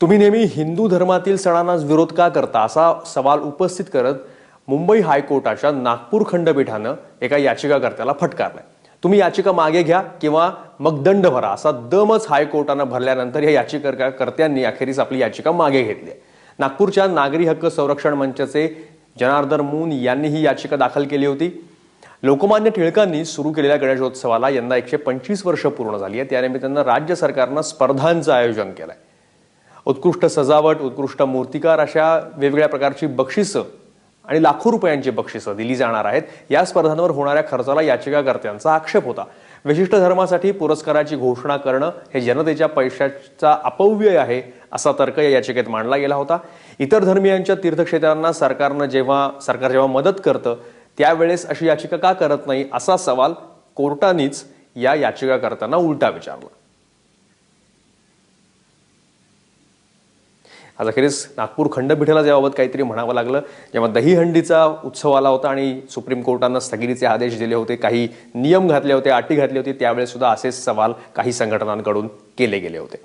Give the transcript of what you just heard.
तुम्ही नेहमी हिंदू धर्मातील सणांनाच विरोध का करता असा सवाल उपस्थित करत मुंबई हायकोर्टाच्या नागपूर खंडपीठानं एका याचिकाकर्त्याला फटकारलाय. तुम्ही याचिका मागे घ्या किंवा मग दंड भरा असा दमच हायकोर्टानं भरल्यानंतर या याचिकाकर्त्यांनी अखेरीस आपली याचिका मागे घेतली आहे. नागपूरच्या नागरी हक्क संरक्षण मंचाचे जनार्दन मून यांनी ही याचिका दाखल केली होती. लोकमान्य टिळकांनी सुरू केलेल्या गणेशोत्सवाला यंदा एकशे पंचवीस वर्ष पूर्ण झाली आहे त्यानिमित्तानं राज्य सरकारनं स्पर्धांचं आयोजन केलंय. उत्कृष्ट सजावट उत्कृष्ट मूर्तिकार अशा वेगवेगळ्या प्रकारची बक्षिसं आणि लाखो रुपयांची बक्षिसं दिली जाणार आहेत. या स्पर्धांवर होणाऱ्या खर्चाला याचिकाकर्त्यांचा आक्षेप होता. विशिष्ट धर्मासाठी पुरस्काराची घोषणा करणं हे जनतेच्या पैशाचा अपव्यय आहे असा तर्क या याचिकेत मांडला गेला होता. इतर धर्मियांच्या तीर्थक्षेत्रांना सरकारनं जेव्हा सरकार जेव्हा मदत करतं त्यावेळेस अशी याचिका का करत नाही असा सवाल कोर्टानेच या याचिकाकर्त्यांना उलटा विचारला. आज अखेरीस नागपूर खंडपीठाला याबाबत काहीतरी म्हणावं लागलं जेव्हा दहीहंडीचा उत्सव आला होता आणि सुप्रीम कोर्टानं स्थगितीचे आदेश दिले होते काही नियम घातले होते अटी घातली होती त्यावेळेस सुद्धा असेच सवाल काही संघटनांकडून केले गेले होते.